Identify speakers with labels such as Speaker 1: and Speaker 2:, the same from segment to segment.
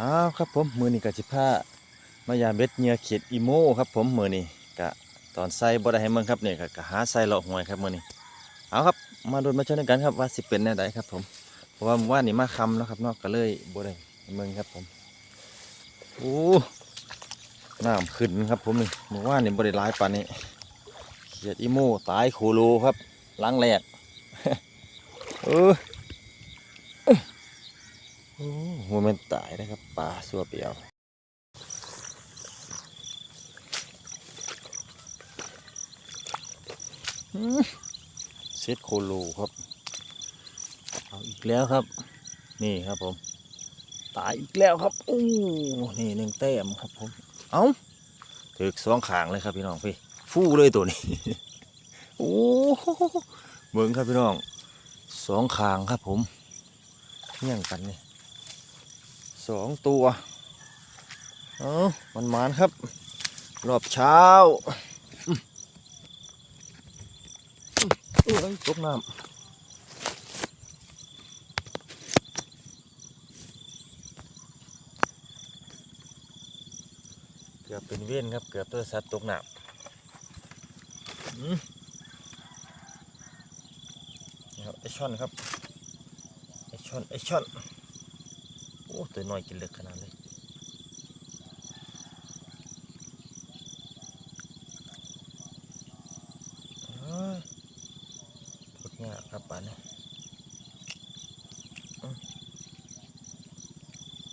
Speaker 1: อ้าวครับผมมือนี้กะจิผ้ามายามเบ็ดเหงื่อเขียดอีโมครับผมมือนี้กะตอนใส่บ่ได้ให้มืองครับเนี่ยกะกะหาใส่เลาะหวยครับมือนี้เอาครับมาดูมาชมกันครับว่าสิเป็นแนวใดครับผมเพราะว่าเมื่านนี้มาคำแล้วครับนอกก็เลยบ่ได้ให้มืองครับผมโอ้น้ำขึ้นครับผมนี่เมื่อวานนี่บ่ได้ายปานนี้เขียดอีโมตายโคโลครับล้างแรกเออ โอ้โหมันตายนะครับปลาสัวเปียวเซตโคโลครับ เอาอีกแล้วครับ นี่ครับผม ตายอีกแล้วครับอู้นี่หนึ่งแต้มครับผม เอาถึกสองขางเลยครับพี่น้องพี่ฟู่เลยตัวนี้โอ้โหเบิ่งครับพี่น้องสองขางครับผมเมี่ยงกันนี่ สองตัวเออมันมานครับ รอบเช้าอืมอืมเอ้ยตกน้ำเกือบเป็นเว้นครับ เกือบตัวสัตว์ตกน้ำอืมไอช่อนครับ ไอช่อน ไอช่อน อ้ตัวน้อยกินเลึกขนาดเลยเอ้ยพุดยากครับป่านนี้อืม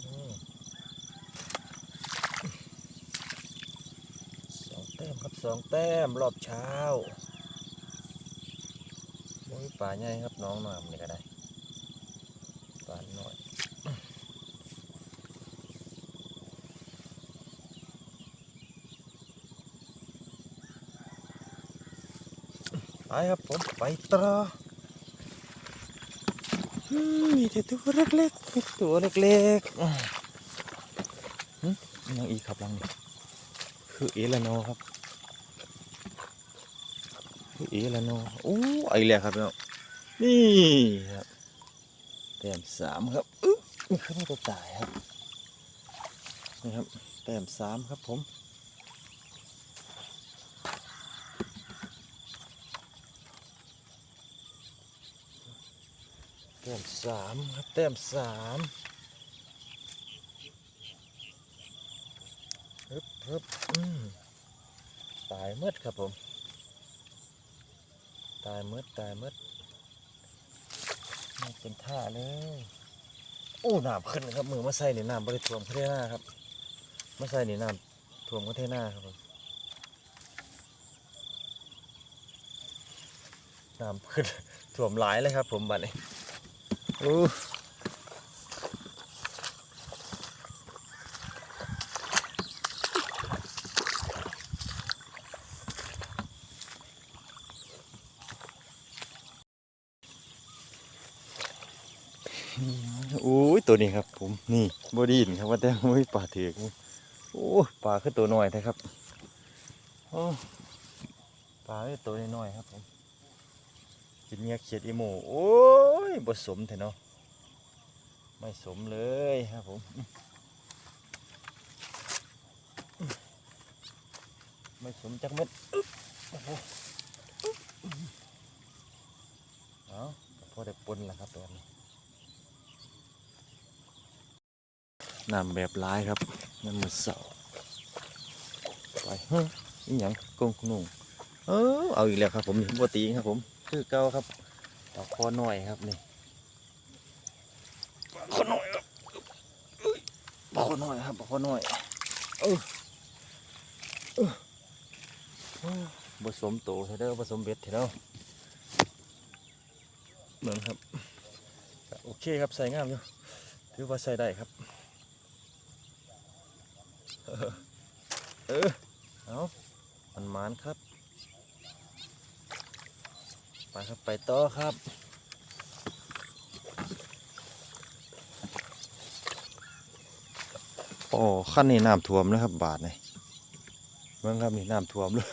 Speaker 1: อืมสองแต้มครับสองแต้มรอบเช้าโอ้ยป่าใหญ่ครับน้องน้ำนี่ก็ได้ป่าน้อย ไป ครับผมไปต่อมีแต่ตัวเล็กๆมีตัวเล็กๆอืมหึยังอีกครับลังนี่คือเอลาโนครับคือเอลาโนโอ้ไอแล้วครับเนาะนี่ครับแต้มสามครับอึ๊บนี่คือไม่ตัวตายครับนี่ครับแต้มสามครับผม แต้มสามครับแต้มสามฮึบฮึบอืมตายมืดครับผม ตายมืดตายมืดไม่เป็นท่าเลยโอ้น้ำขึ้นครับมือมาใส่ในน้ำบริท่วมประเทศหน้าครับมาใส่ในน้ำท่วมประเทศหน้าครับผมน้ำขึ้นท่วมหลายเลยครับผมบัดนี้ โอ้โอ้ยตัวนี้ครับ ผมนี่บอดีนครับว่าแต่โอ้ยปลาถือกโอ้ปลาคือตัวน้อยแท้ครับโอ้ปลาคือตัวน้อยๆครับผม กินเงี้ยเขียดอีโมโอ้ยผสมแท้เนาะไม่สมเลยครับผมไม่สมจักเม็ดอึ๊บโอ้โหเอาพอได้ปนแล้วครับแบบนี้น้ำแบบร้ายครับน้ำมือเสาไปเฮ้ยนี่ยังกงนุ่งเออเอาอีกแล้วครับผมนี่ปกติครับผม คือเก่าครับดอกคอหน่อยครับนี่ขอหน่อยครับขอหน่อยครับขอหน่อยเออเออโอ้ผสมโตเทเด้อผสมเบ็ดเทเด้อเหมือนครับก็โอเคครับใส่งามอยู่ถือว่าใส่ได้ครับ เออ เออเอามันมานครับ ไปครับไปต่อครับโอ้ขั้นนี้น้ำท่วมแล้วครับบาทนี่เมื่อครับนี่น้ำท่วมเลย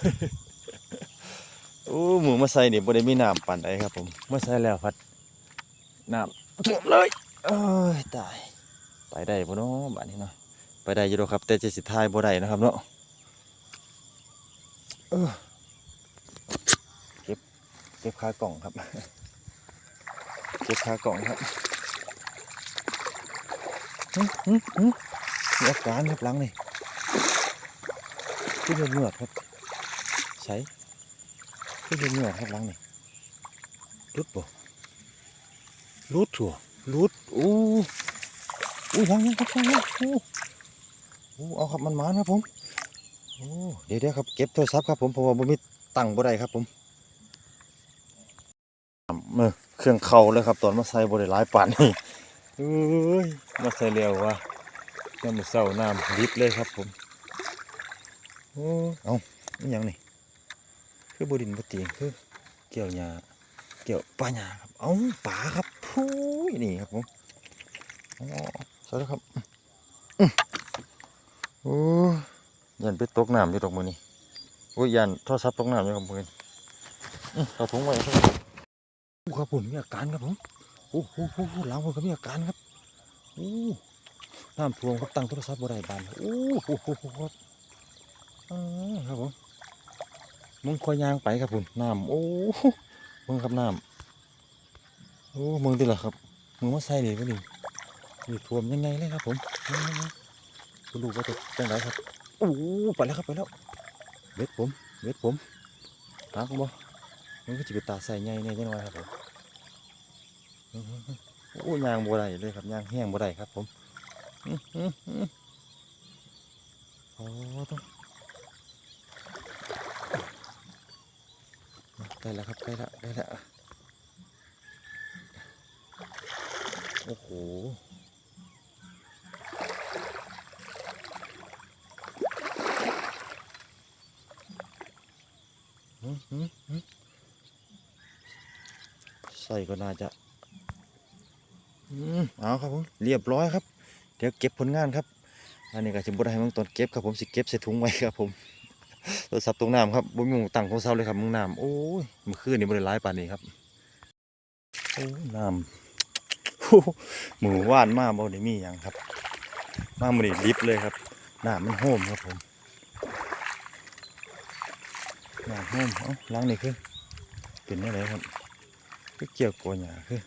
Speaker 1: โอ้หมูมาใส่นี่บ่ได้มีน้ำปั่นไดครับผมเมื่อใส่แล้วพัดน้ำท่วมเลยเอ้ยตายไปได้บ่เนาะบานนี้เนาะไปได้อยู่ดอกครับ แต่จะสิทายบ่ได้นะครับเนาะเออ เก็บขากล่องครับ เก็บขากล่องครับมีอาการครับหลังนี่ขึ้นเหนื่อยๆครับใสขึ้นเหนื่อยๆครับหลังนี่รุดบ่รุดถั่วรุดอู้อู้ยังยังครับยังยังอู้อู้เอาครับมันมาครับผมโอ้เดี๋ยวเดี๋ยวครับเก็บโทรศัพท์ครับผมเพราะว่าบ่มีตังค์บ่ได้ครับผม เมื่อเครื่องเข่าเลยครับ ตอนมาใส่บ่ได้หลายปานนี่เอ้ยมาใส่เร็วว่ะน้ำมือเศร้าน้ำลิบเลยครับผมอ้เอานี่ยังนี่คือบดินบตีงคือเกี่ยวหญ้าเกี่ยวปลาหญ้าครับเอาปลาครับพู้ยนี่ครับผมอ๋อสวัสดีครับอื้อโอ้ยันไปตกน้ำอยู่ตรงมือนี่โอ้ยยันโทรศัพท์ตกน้ำอยู่ครับมือนี้อื้อเอาถุงไว้ครับ ครับผมมีอาการครับผมโอ้โหโอ้หลังผมก็มีอาการครับโอ้น้ำท่วมครับตั้งโทรศัพท์บ่ได้บานโอ้โหครับครับผมมึงคอยยางไปครับผมน้ำโอ้มึงครับน้ำโอ้มึงดิล่ะครับมึงมาใส่เลยก็นี่นี่ท่วมยังไงเลยครับผมคุณดูว่าจะจังไรครับโอ้ไปแล้วครับไปแล้วเบ็ดผมเบ็ดผมตาผมบ่มันก็จะไปตาใส่ใหญ่เนี่ยจังไงครับผม โอ้ยางบัวได้เลยครับยางแห้งบัวได้ครับ ผมโอ้ต้องใกล้แล้วครับใกล้แล้วใกล้แล้วโอ้โหใส่ก็น่าจะ เอาครับผมเรียบร้อยครับ เดี๋ยวเก็บผลงานครับ อันนี้ก็จะบุได้ให้มึงตอนเก็บครับผมสิเก็บใส่ถุงไว้ครับผมโทรศัพท์ตรงน้ำครับบุ้มงตั้งของเสาเลยครับมึงน้ำโอ้ยมื่อคืนนี่บริร้ายป่านนี้ครับโอ้น้ำโอ้หมูว่านมาบ่ได้มีอย่างครับ มามันนี่ลิฟเลยครับน้ำมันโฮมครับผมนาแห้งเอ้าล้างนี่คือเป็นอะไรครับคือเกี่ยวกับหยาคือ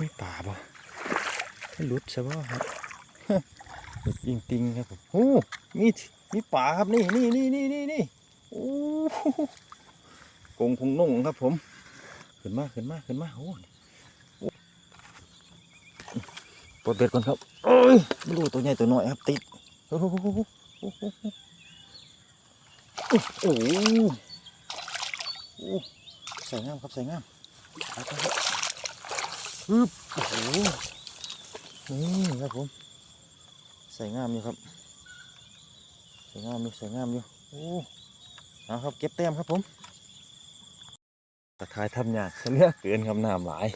Speaker 1: มีป่าบ่ให้ลุดใช่ป่ะครับหลุดยิงติงครับผมโอ้มีมีป่าครับนี่นี่นี่นี่นี่นี่โอ้โหกงคงนุ่งครับผม ขึ้นมาขึ้นมาขึ้นมาโอ้โอ้ปลดเบ็ดก่อนครับโอ้ยไม่รู้ตัวใหญ่ตัวน้อยครับติดโอ้โหโอ้โหใส่งามครับใส่งามไปครับ ฮึบโอ้โหนี่ครับผมใส่งามอยู่ครับใส่งามอยู่ใส่งามอยู่โอ้เอาครับเก็บแต้มครับผมตะทายทำยากเสียเหลือเกินครับน้ำหลาย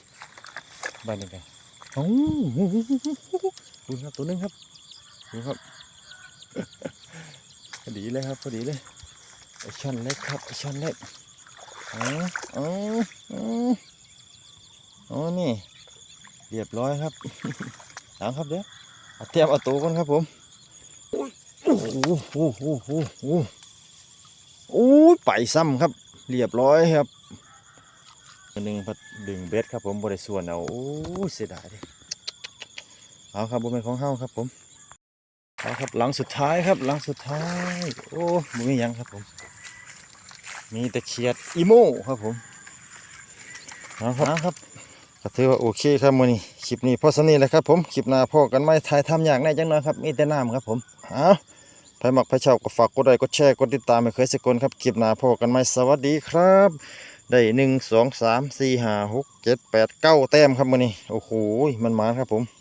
Speaker 1: บ้านนี้กันโอ้โหดูครับตัวนึงครับดูครับพอดีเลยครับพอดีเลยไอช่อนเล็กครับไอช่อนเล็กอ๋ออ๋ออ๋ออ๋อนี่ เรียบร้อยครับเอาครับเดี๋ยวเอาเตรียมเอาตัวก่อนครับผมโอ้โหโอ้โหโอ้โหโอ้โหโอ้ยไปซ้ำครับ เรียบร้อยครับหนึ่งพัดดึงเบ็ดครับผมบริส่วนเอาโอ้ยเสียดายดิเอาครับบนเป็นของเฮ้าครับผมเอาครับหลังสุดท้ายครับหลังสุดท้าย โอ้บ่มียังครับผม มีแต่เขียดอีโม่ครับผมเอาครับ ก็ถือว่าโอเคครับมือนี้คลิปนี้พอสนี่แหละครับผมคลิปหน้าพ่อกันไหมถ่ายทำอย่างแน่จังน้อยครับมีแต่น้ำครับผมเอาใครมักใครชอบก็ฝากกดไลค์กดแชร์กดติดตามไม่เคยสกลครับคลิปหน้าพ่อกันไหมสวัสดีครับ ได้หนึ่งสองสามสี่ห้าหกเจ็ดแปดเก้าแต้มครับมือนี้โอ้โหมันมาครับผม